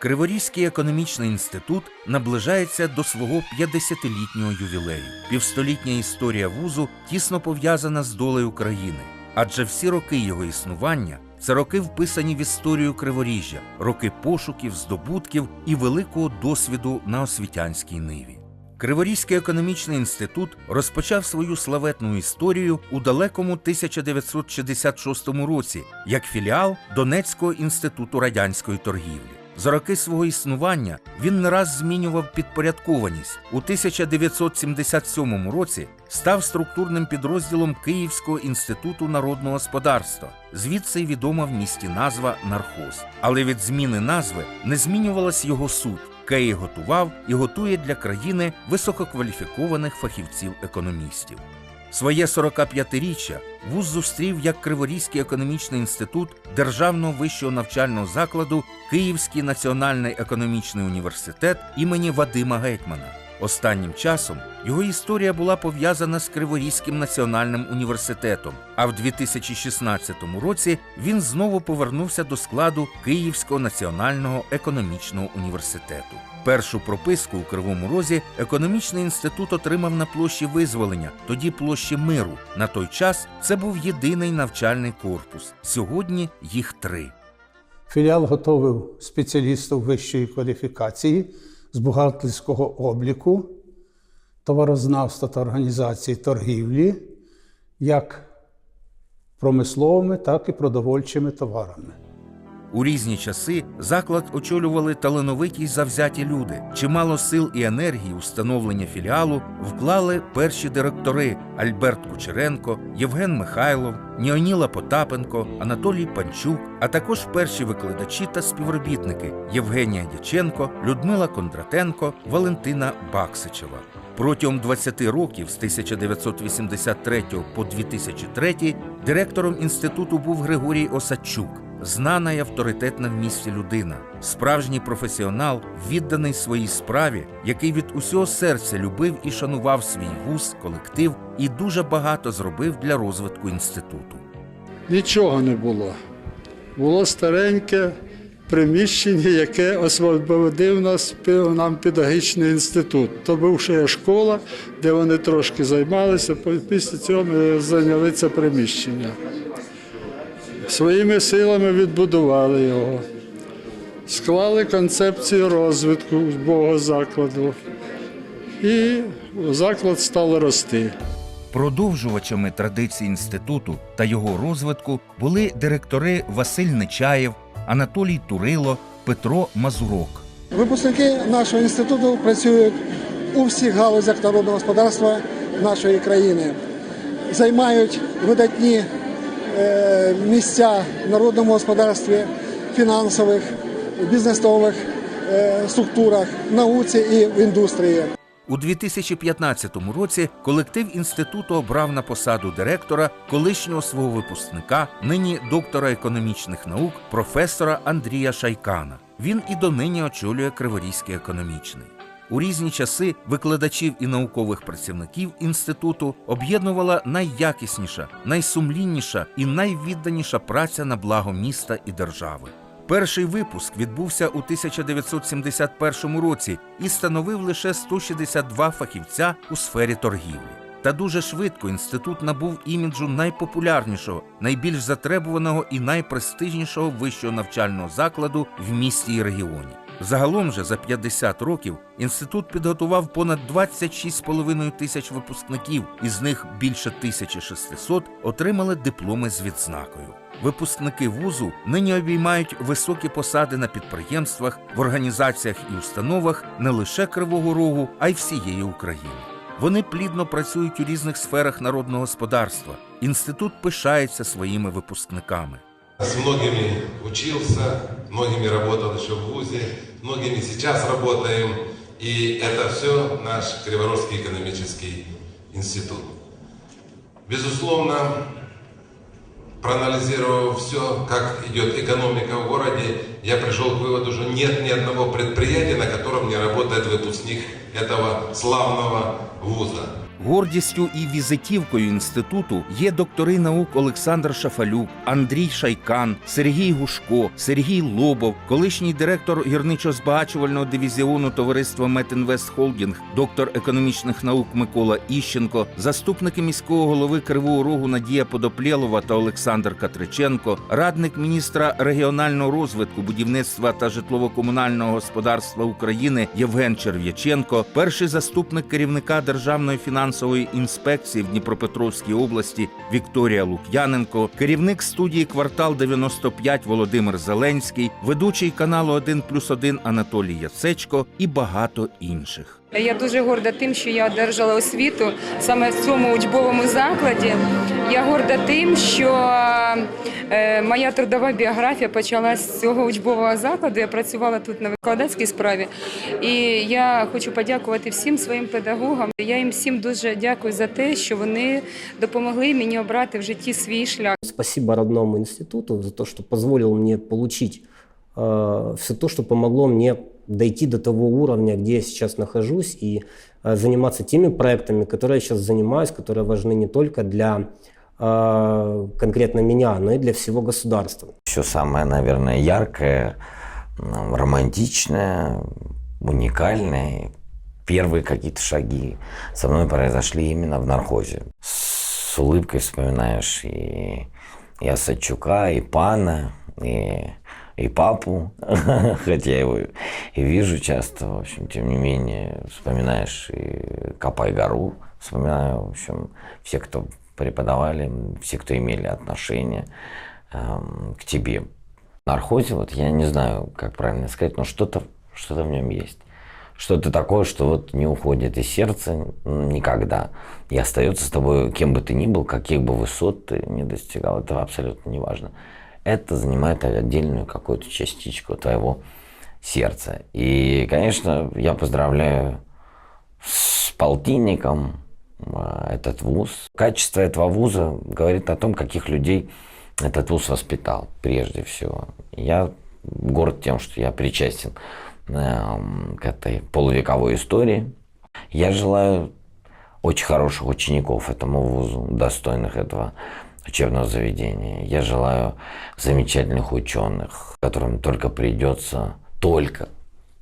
Криворізький економічний інститут наближається до свого 50-літнього ювілею. Півстолітня історія вузу тісно пов'язана з долею країни, адже всі роки його існування це роки вписані в історію Криворіжжя, роки пошуків, здобутків і великого досвіду на освітянській ниві. Криворізький економічний інститут розпочав свою славетну історію у далекому 1966 році як філіал Донецького інституту радянської торгівлі. За роки свого існування він не раз змінював підпорядкованість. У 1977 році став структурним підрозділом Київського інституту народного господарства. Звідси відома в місті назва нархоз. Але від зміни назви не змінювалась його суть. Київ готував і готує для країни висококваліфікованих фахівців-економістів. Своє 45-річчя вуз зустрів як Криворізький економічний інститут Державного вищого навчального закладу Київський національний економічний університет імені Вадима Гетьмана. Останнім часом його історія була пов'язана з Криворізьким національним університетом, а в 2016 році він знову повернувся до складу Київського національного економічного університету. Першу прописку у Кривому Розі економічний інститут отримав на площі визволення, тоді площі миру. На той час це був єдиний навчальний корпус. Сьогодні їх три. Філіал готовив спеціалістів вищої кваліфікації з бухгалтерського обліку, товарознавства та організації торгівлі, як промисловими, так і продовольчими товарами. У різні часи заклад очолювали талановиті й завзяті люди. Чимало сил і енергії у становлення філіалу вклали перші директори Альберт Кучеренко, Євген Михайлов, Ніоніла Потапенко, Анатолій Панчук, а також перші викладачі та співробітники Євгенія Дяченко, Людмила Кондратенко, Валентина Баксичева. Протягом 20 років з 1983 по 2003 директором інституту був Григорій Осадчук, знана й авторитетна в місті людина, справжній професіонал, відданий своїй справі, який від усього серця любив і шанував свій вуз, колектив і дуже багато зробив для розвитку інституту. Нічого не було. Було стареньке приміщення, яке освободив нас нам педагогічний інститут. То бувша школа, де вони трошки займалися. Після цього ми зайняли це приміщення. Своїми силами відбудували його, склали концепцію розвитку Бога закладу. І заклад став рости. Продовжувачами традицій інституту та його розвитку були директори Василь Нечаєв, Анатолій Турило, Петро Мазурок. Випускники нашого інституту працюють у всіх галузях народного господарства нашої країни, займають видатні місця в народному господарстві, фінансових, бізнесових е, структурах, науці і в індустрії. У 2015 році колектив інституту обрав на посаду директора колишнього свого випускника, нині доктора економічних наук, професора Андрія Шайкана. Він і донині очолює Криворізький економічний. У різні часи викладачів і наукових працівників інституту об'єднувала найякісніша, найсумлінніша і найвідданіша праця на благо міста і держави. Перший випуск відбувся у 1971 році і становив лише 162 фахівця у сфері торгівлі. Та дуже швидко інститут набув іміджу найпопулярнішого, найбільш затребуваного і найпрестижнішого вищого навчального закладу в місті і регіоні. Загалом же за 50 років інститут підготував понад 26,5 тисяч випускників, із них більше 1600 отримали дипломи з відзнакою. Випускники вузу нині обіймають високі посади на підприємствах, в організаціях і установах не лише Кривого Рогу, а й всієї України. Вони плідно працюють у різних сферах народного господарства. Інститут пишається своїми випускниками. С многими учился, многими работал еще в ВУЗе, многими сейчас работаем. И это все наш Криворожский экономический институт. Безусловно, проанализировав все, как идет экономика в городе, я пришел к выводу, что нет ни одного предприятия, на котором не работает выпускник этого славного вуза. Гордістю і візитівкою інституту є доктори наук Олександр Шафалюк, Андрій Шайкан, Сергій Гушко, Сергій Лобов, колишній директор гірничо-збагачувального дивізіону товариства Метінвест Холдінг, доктор економічних наук Микола Іщенко, заступники міського голови Кривого Рогу Надія Подоплєлова та Олександр Катриченко, радник міністра регіонального розвитку, будівництва та житлово-комунального господарства України Євген Черв'яченко, перший заступник керівника Державної фінансової інспекції в Дніпропетровській області Вікторія Лук'яненко, керівник студії Квартал 95 Володимир Зеленський, ведучий каналу 1 плюс 1 Анатолій Яцечко і багато інших. Я дуже горда тим, що я одержала освіту саме в цьому учбовому закладі. Я горда тим, що е, моя трудова біографія почалась з цього учбового закладу. Я працювала тут на викладацькій справі. І я хочу подякувати всім своїм педагогам. Я їм всім дуже дякую за те, що вони допомогли мені обрати в житті свій шлях. Спасибо родному институту за то, что позволил мне получить э, все то, что помогло мне дойти до того уровня, где я сейчас нахожусь, и э, заниматься теми проектами, которые я сейчас занимаюсь, которые важны не только для э, конкретно меня, но и для всего государства. Все самое, наверное, яркое, романтичное, уникальное. Первые какие-то шаги со мной произошли именно в нархозе. С улыбкой вспоминаешь и, и Осадчука, и Пана, и, и папу, хотя его и вижу часто, в общем, тем не менее, вспоминаешь и Копай гору, вспоминаю, в общем, все, кто преподавали, все, кто имели отношение эм, к тебе. Нархозе, вот я не знаю, как правильно сказать, но что-то что в нем есть. Что-то такое, что вот не уходит из сердца никогда. И остается с тобой, кем бы ты ни был, каких бы высот ты не достигал, это абсолютно не важно. Это занимает отдельную какую-то частичку твоего сердца. И, конечно, я поздравляю с полтинником а, этот вуз. Качество этого вуза говорит о том, каких людей этот вуз воспитал, прежде всего. Я горд тем, что я причастен эм, к этой полувековой истории. Я желаю очень хороших учеников этому вузу, достойных этого учебного заведения. Я желаю замечательных ученых, которым только придется, только,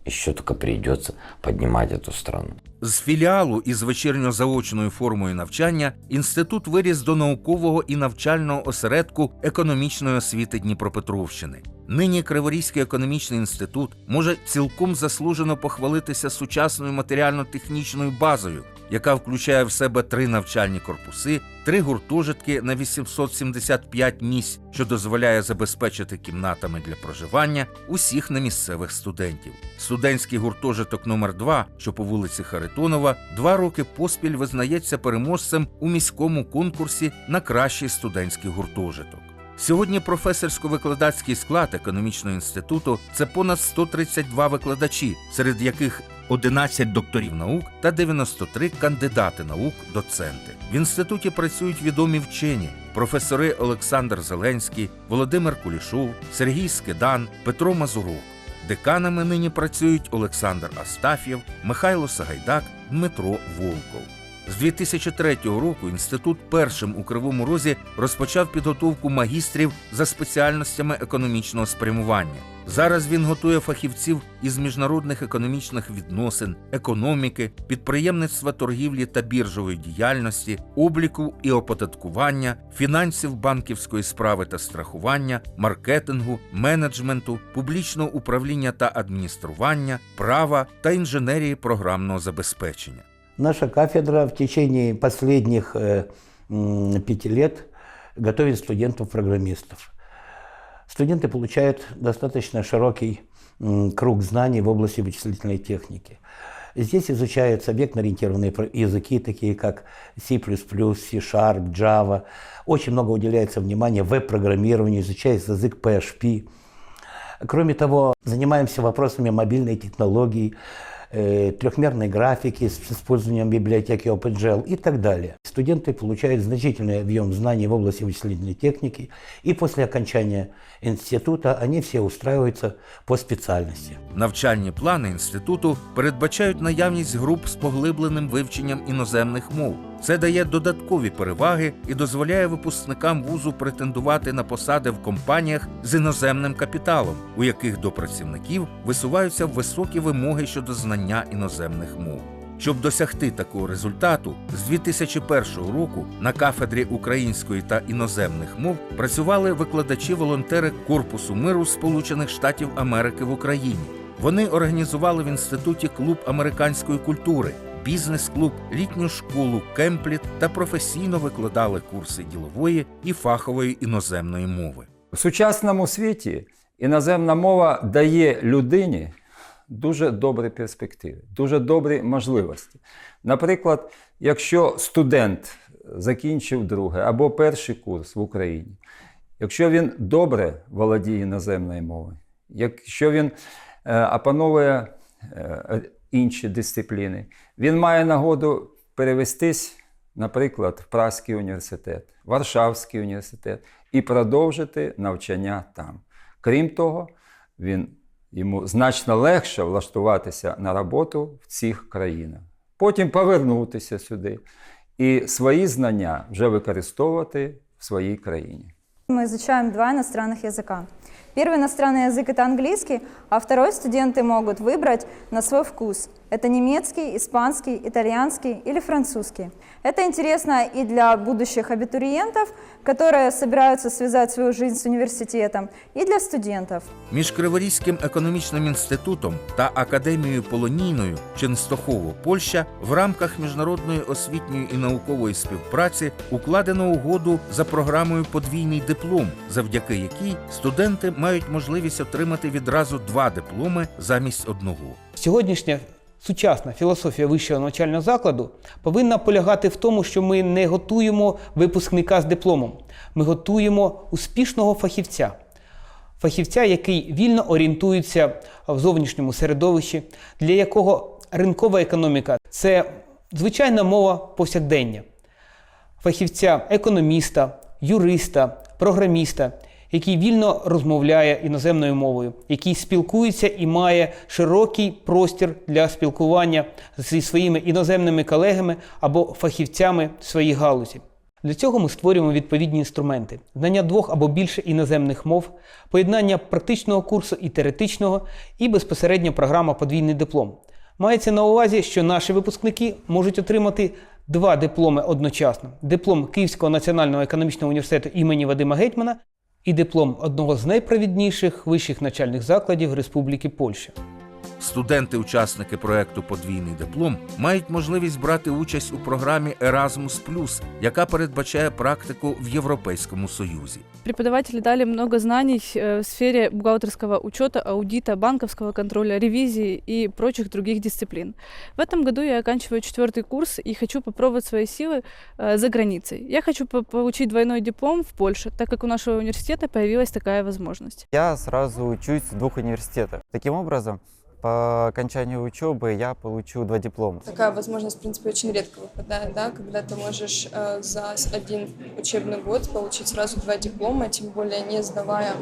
еще только придется поднимать эту страну. З філіалу із вечірньо-заочною формою навчання інститут виріс до наукового і навчального осередку економічної освіти Дніпропетровщини. Нині Криворізький економічний інститут може цілком заслужено похвалитися сучасною матеріально-технічною базою, яка включає в себе три навчальні корпуси, три гуртожитки на 875 місць, що дозволяє забезпечити кімнатами для проживання усіх немісцевих студентів. Студентський гуртожиток номер 2 що по вулиці Харитонова, два роки поспіль визнається переможцем у міському конкурсі на кращий студентський гуртожиток. Сьогодні професорсько-викладацький склад економічного інституту це понад 132 викладачі, серед яких 11 докторів наук та 93 кандидати наук, доценти. В інституті працюють відомі вчені, професори Олександр Зеленський, Володимир Кулішов, Сергій Скидан, Петро Мазурок. Деканами нині працюють Олександр Астаф'єв, Михайло Сагайдак, Дмитро Волков. З 2003 року інститут першим у Кривому Розі розпочав підготовку магістрів за спеціальностями економічного спрямування. Зараз він готує фахівців із міжнародних економічних відносин, економіки, підприємництва торгівлі та біржової діяльності, обліку і оподаткування, фінансів банківської справи та страхування, маркетингу, менеджменту, публічного управління та адміністрування, права та інженерії програмного забезпечення. Наша кафедра в течение последних э, пяти лет готовит студентов-программистов. Студенты получают достаточно широкий круг знаний в области вычислительной техники. Здесь изучаются объектно-ориентированные языки, такие как C++, C-Sharp, Java. Очень много уделяется внимания веб-программированию, изучается язык PHP. Кроме того, занимаемся вопросами мобильной технологии, трехмерной графики с использованием библиотеки OpenGL и так далее. Студенты получают значительный объем знаний в области вычислительной техники, и после окончания института они все устраиваются по специальности. Навчальні плани інституту передбачають наявність груп з поглибленим вивченням іноземних мов. Це дає додаткові переваги і дозволяє випускникам вузу претендувати на посади в компаніях з іноземним капіталом, у яких до працівників висуваються високі вимоги щодо знання іноземних мов. Щоб досягти такого результату, з 2001 року на кафедрі української та іноземних мов працювали викладачі-волонтери Корпусу миру Сполучених Штатів Америки в Україні. Вони організували в інституті клуб американської культури, бізнес-клуб, літню школу Кемпліт та професійно викладали курси ділової і фахової іноземної мови. В сучасному світі іноземна мова дає людині дуже добрі перспективи, дуже добрі можливості. Наприклад, якщо студент закінчив другий або перший курс в Україні, якщо він добре володіє іноземною мовою, якщо він е, опановує е, інші дисципліни, він має нагоду перевестись, наприклад, в Празький університет, Варшавський університет і продовжити навчання там. Крім того, він, йому значно легше влаштуватися на роботу в цих країнах. Потім повернутися сюди і свої знання вже використовувати в своїй країні. Мы изучаем два иностранных языка. Первый иностранный язык – это английский, а второй студенты могут выбрать на свой вкус. Это немецкий, испанский, итальянский или французский. Это интересно и для будущих абитуриентов, которые собираются связать свою жизнь с университетом, и для студентов. Між Криворізьким економічним інститутом та академією Полонійною Ченстохово, Польща в рамках міжнародної освітньої і наукової співпраці укладено угоду за програмою Подвійний диплом, завдяки якій студенти мають можливість отримати відразу два дипломи замість одного. Сьогоднішня сучасна філософія вищого навчального закладу повинна полягати в тому, що ми не готуємо випускника з дипломом, ми готуємо успішного фахівця. Фахівця, який вільно орієнтується в зовнішньому середовищі, для якого ринкова економіка це звичайна мова повсякдення. Фахівця економіста, юриста, програміста, який вільно розмовляє іноземною мовою, який спілкується і має широкий простір для спілкування зі своїми іноземними колегами або фахівцями своїй галузі. Для цього ми створюємо відповідні інструменти: знання двох або більше іноземних мов, поєднання практичного курсу і теоретичного, і безпосередньо програма подвійний диплом. Мається на увазі, що наші випускники можуть отримати два дипломи одночасно: диплом Київського національного економічного університету імені Вадима Гетьмана і диплом одного з найпровідніших вищих навчальних закладів Республіки Польща. Студенти-учасники проекту Подвійний диплом мають можливість брати участь у програмі Erasmus+, яка передбачає практику в Європейському Союзі. Преподаватели дали много знаний э, в сфере бухгалтерского учета, аудита, банковского контроля, ревизии и прочих других дисциплин. В этом году я оканчиваю четвертый курс и хочу попробовать свои силы э, за границей. Я хочу по- получить двойной диплом в Польше, так как у нашего университета появилась такая возможность. Я сразу учусь в двух университетах. Таким образом, по окончанию учебы я получу два диплома. Такая возможность, в принципе, очень редко выпадает, да, когда ты можешь э, за один учебный год получить сразу два диплома, тем более не сдавая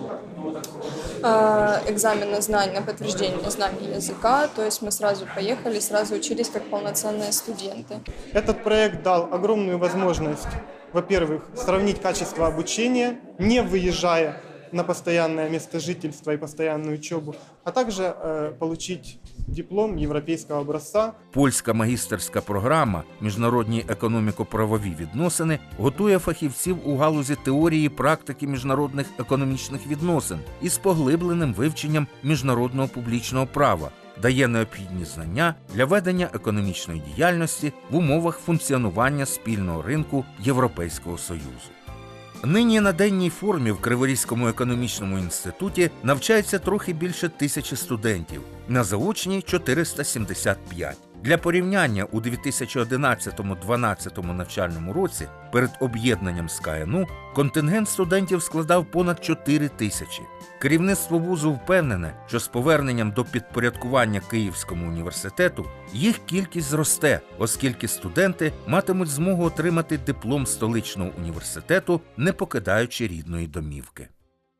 э, экзамен на знание, на подтверждение знаний языка. То есть мы сразу поехали, сразу учились как полноценные студенты. Этот проект дал огромную возможность, во-первых, сравнить качество обучения, не выезжая на постоянное место жительства и постоянную учебу, а также э, получить диплом европейского образца. Польська магістерська програма Міжнародні економіко-правові відносини готує фахівців у галузі теорії практики міжнародних економічних відносин із поглибленим вивченням міжнародного публічного права, дає необхідні знання для ведення економічної діяльності в умовах функціонування спільного ринку Європейського Союзу. Нині на денній формі в Криворізькому економічному інституті навчається трохи більше тисячі студентів, на заочній 475. Для порівняння у 2011-12 навчальному році перед об'єднанням з КНУ контингент студентів складав понад 4 тисячі. Керівництво вузу впевнене, що з поверненням до підпорядкування Київському університету їх кількість зросте, оскільки студенти матимуть змогу отримати диплом столичного університету, не покидаючи рідної домівки.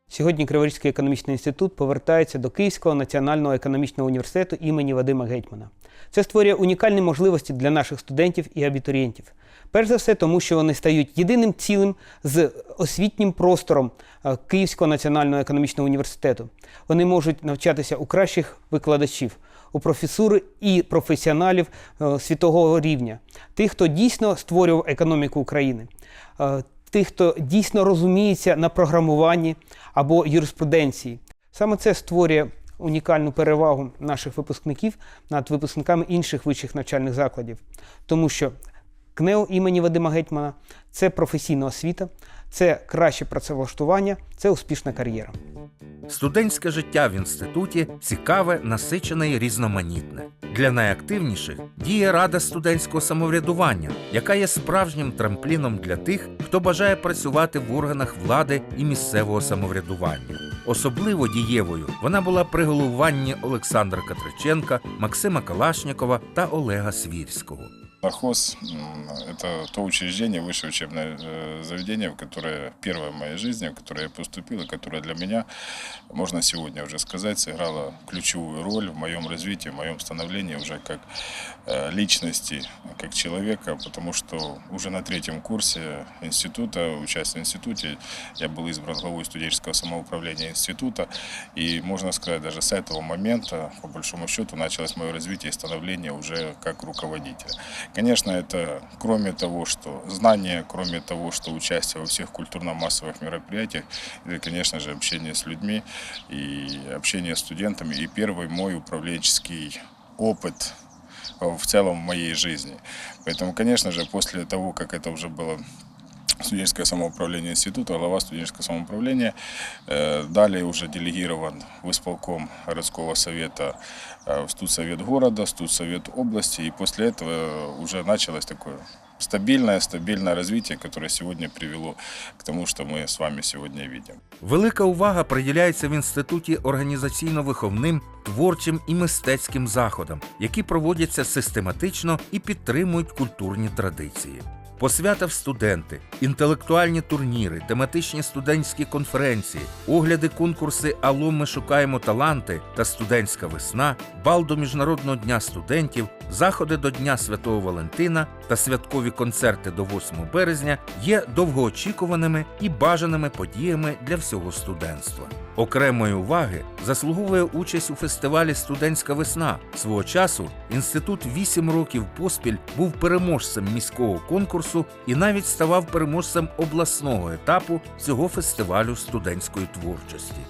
Сьогодні Криворізький економічний інститут повертається до Київського національного економічного університету імені Вадима Гетьмана. Це створює унікальні можливості для наших студентів і абітурієнтів. Перш за все, тому що вони стають єдиним цілим з освітнім простором е, Київського національного економічного університету. Вони можуть навчатися у кращих викладачів, у професури і професіоналів е, світового рівня, тих, хто дійсно створював економіку України. е, Тих, хто дійсно розуміється на програмуванні або юриспруденції. Саме це створює унікальну перевагу наших випускників над випускниками інших вищих навчальних закладів, тому що КНЕО імені Вадима Гетьмана це професійна освіта, це краще працевлаштування, це успішна кар'єра. Студентське життя в інституті цікаве, насичене і різноманітне. Для найактивніших діє рада студентського самоврядування, яка є справжнім трампліном для тих, хто бажає працювати в органах влади і місцевого самоврядування. Особливо дієвою вона була при головуванні Олександра Катриченка, Максима Калашнікова та Олега Свірського. Нархоз м, – это то учреждение, высшее учебное э, заведение, в которое первое в моей жизни, в которое я поступил, и которое для меня, можно сегодня уже сказать, сыграло ключевую роль в моем развитии, в моем становлении уже как э, личности, как человека, потому что уже на третьем курсе института, участия в институте, я был избран главой студенческого самоуправления института, и можно сказать, даже с этого момента, по большому счету, началось мое развитие и становление уже как руководителя. Конечно, это кроме того, что знание, кроме того, что участие во всех культурно-массовых мероприятиях, это, конечно же, общение с людьми и общение с студентами. И первый мой управленческий опыт в целом в моей жизни. Поэтому, конечно же, после того, как это уже было студенческое самоуправление института, глава студенческого самоуправления. Э, Далее уже делегирован в исполком городского совета э, в студсовет города, студсовет области. И после этого уже началось такое стабильное, стабільне розвиття, яке сьогодні привело к тому, що ми с вами сьогодні бачимо. Велика увага приділяється в інституті організаційно-виховним, творчим і мистецьким заходам, які проводяться систематично і підтримують культурні традиції. Посвята в студенти, інтелектуальні турніри, тематичні студентські конференції, огляди конкурси Ало ми шукаємо таланти та студентська весна, бал до Міжнародного дня студентів, заходи до Дня Святого Валентина та святкові концерти до 8 березня є довгоочікуваними і бажаними подіями для всього студентства. Окремої уваги заслуговує участь у фестивалі Студентська весна. Свого часу інститут вісім років поспіль був переможцем міського конкурсу і навіть ставав переможцем обласного етапу цього фестивалю студентської творчості.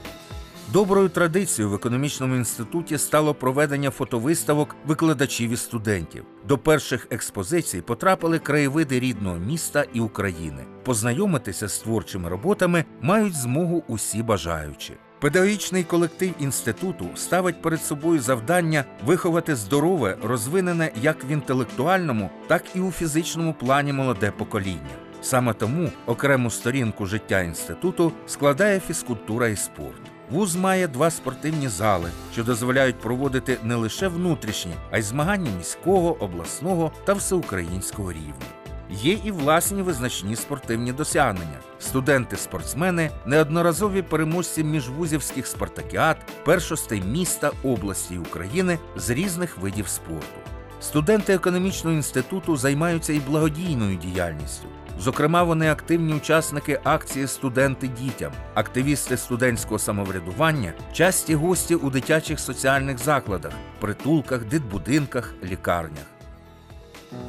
Доброю традицією в економічному інституті стало проведення фотовиставок викладачів і студентів. До перших експозицій потрапили краєвиди рідного міста і України. Познайомитися з творчими роботами мають змогу усі бажаючі. Педагогічний колектив інституту ставить перед собою завдання виховати здорове, розвинене як в інтелектуальному, так і у фізичному плані молоде покоління. Саме тому окрему сторінку життя інституту складає фізкультура і спорт. Вуз має два спортивні зали, що дозволяють проводити не лише внутрішні, а й змагання міського, обласного та всеукраїнського рівня. Є і власні визначні спортивні досягнення. Студенти-спортсмени неодноразові переможці міжвузівських спартакіад, першостей міста, області України з різних видів спорту. Студенти економічного інституту займаються і благодійною діяльністю. Зокрема, вони активні учасники акції Студенти дітям, активісти студентського самоврядування, часті гості у дитячих соціальних закладах, притулках, дитбудинках, лікарнях.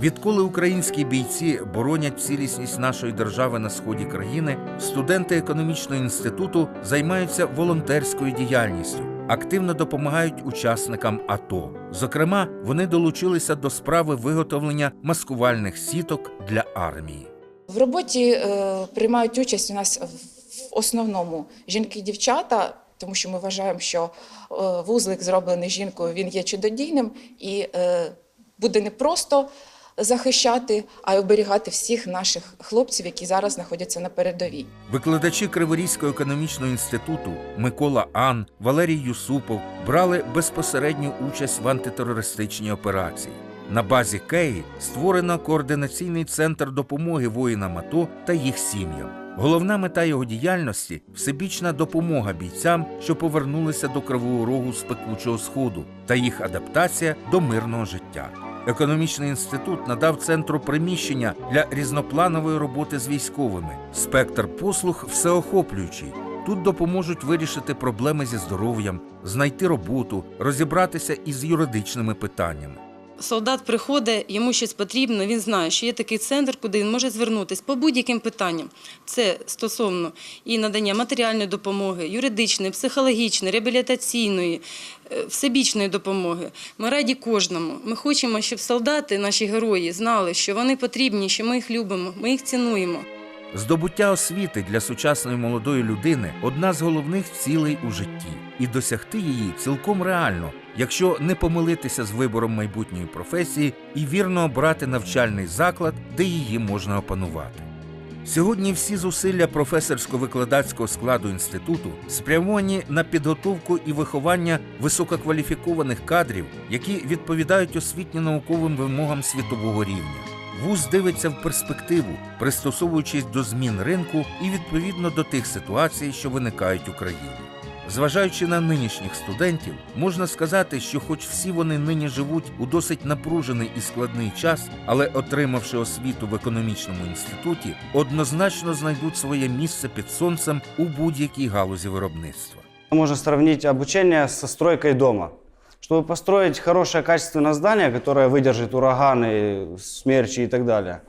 Відколи українські бійці боронять цілісність нашої держави на сході країни, студенти економічного інституту займаються волонтерською діяльністю, активно допомагають учасникам АТО. Зокрема, вони долучилися до справи виготовлення маскувальних сіток для армії. В роботі е, приймають участь у нас в основному жінки і дівчата, тому що ми вважаємо, що е, вузлик, зроблений жінкою, він є чудодійним і е, буде не просто захищати, а й оберігати всіх наших хлопців, які зараз знаходяться на передовій. Викладачі Криворізького економічного інституту Микола Ан, Валерій Юсупов брали безпосередню участь в антитерористичній операції. На базі Кеї створено координаційний центр допомоги воїнам АТО та їх сім'ям. Головна мета його діяльності всебічна допомога бійцям, що повернулися до Кривого Рогу з пекучого сходу, та їх адаптація до мирного життя. Економічний інститут надав центру приміщення для різнопланової роботи з військовими. Спектр послуг всеохоплюючий. Тут допоможуть вирішити проблеми зі здоров'ям, знайти роботу, розібратися із юридичними питаннями. Солдат приходить, йому щось потрібно, він знає, що є такий центр, куди він може звернутися по будь-яким питанням. Це стосовно і надання матеріальної допомоги, юридичної, психологічної, реабілітаційної, е, всебічної допомоги. Ми раді кожному. Ми хочемо, щоб солдати, наші герої, знали, що вони потрібні, що ми їх любимо, ми їх цінуємо. Здобуття освіти для сучасної молодої людини одна з головних цілей у житті, і досягти її цілком реально, якщо не помилитися з вибором майбутньої професії і вірно обрати навчальний заклад, де її можна опанувати. Сьогодні всі зусилля професорсько-викладацького складу інституту спрямовані на підготовку і виховання висококваліфікованих кадрів, які відповідають освітньо-науковим вимогам світового рівня. Вуз дивиться в перспективу, пристосовуючись до змін ринку і відповідно до тих ситуацій, що виникають у країні. Зважаючи на нинішніх студентів, можна сказати, що, хоч всі вони нині живуть у досить напружений і складний час, але отримавши освіту в економічному інституті, однозначно знайдуть своє місце під сонцем у будь-якій галузі виробництва. Можно сравнить обучение со стройкой дома. Чтобы построить хорошее качественное здание, которое выдержит ураганы, смерчи и так далее,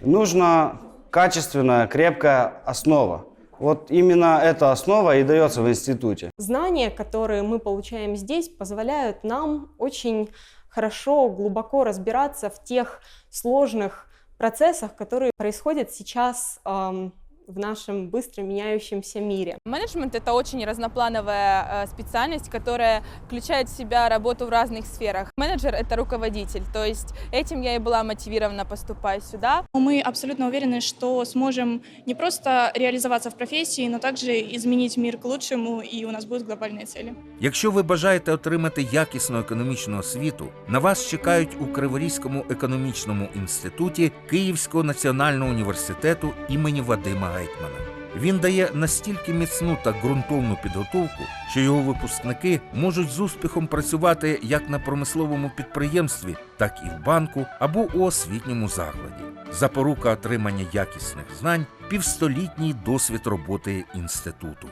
нужна качественная, крепкая основа. Вот именно эта основа и дается в институте. Знания, которые мы получаем здесь, позволяют нам очень хорошо, глубоко разбираться в тех сложных процессах, которые происходят сейчас эм, в нашем быстро меняющемся мире. Менеджмент – это очень разноплановая э, специальность, которая включает в себя работу в разных сферах. Менеджер – это руководитель, то есть этим я и была мотивирована, поступая сюда. Мы абсолютно уверены, что сможем не просто реализоваться в профессии, но также изменить мир к лучшему, и у нас будут глобальные цели. Якщо ви бажаєте отримати якісну економічну освіту, на вас чекають у Криворізькому економічному інституті Київського національного університету імені Вадима Гетьмана. Він дає настільки міцну та ґрунтовну підготовку, що його випускники можуть з успіхом працювати як на промисловому підприємстві, так і в банку або у освітньому закладі. Запорука отримання якісних знань півстолітній досвід роботи інституту.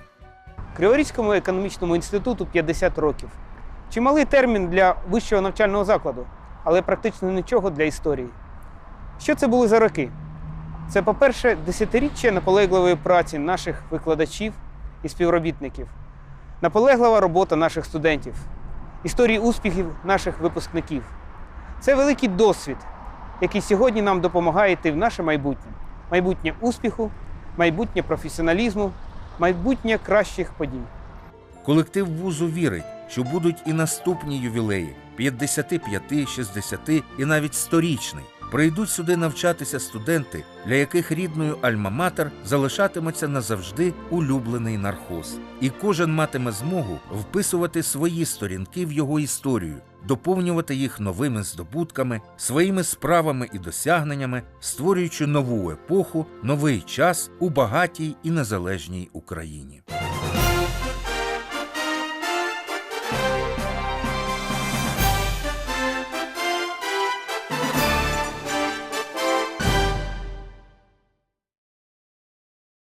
Криворізькому економічному інституту 50 років. Чималий термін для вищого навчального закладу, але практично нічого для історії. Що це були за роки? Це, по-перше, десятиріччя наполегливої праці наших викладачів і співробітників, наполеглива робота наших студентів, історії успіхів наших випускників. Це великий досвід, який сьогодні нам допомагає йти в наше майбутнє. Майбутнє успіху, майбутнє професіоналізму, майбутнє кращих подій. Колектив вузу вірить, що будуть і наступні ювілеї 55, 60 і навіть 100-річний. Прийдуть сюди навчатися студенти, для яких рідною альма-матер залишатиметься назавжди улюблений нархоз. І кожен матиме змогу вписувати свої сторінки в його історію, доповнювати їх новими здобутками, своїми справами і досягненнями, створюючи нову епоху, новий час у багатій і незалежній Україні.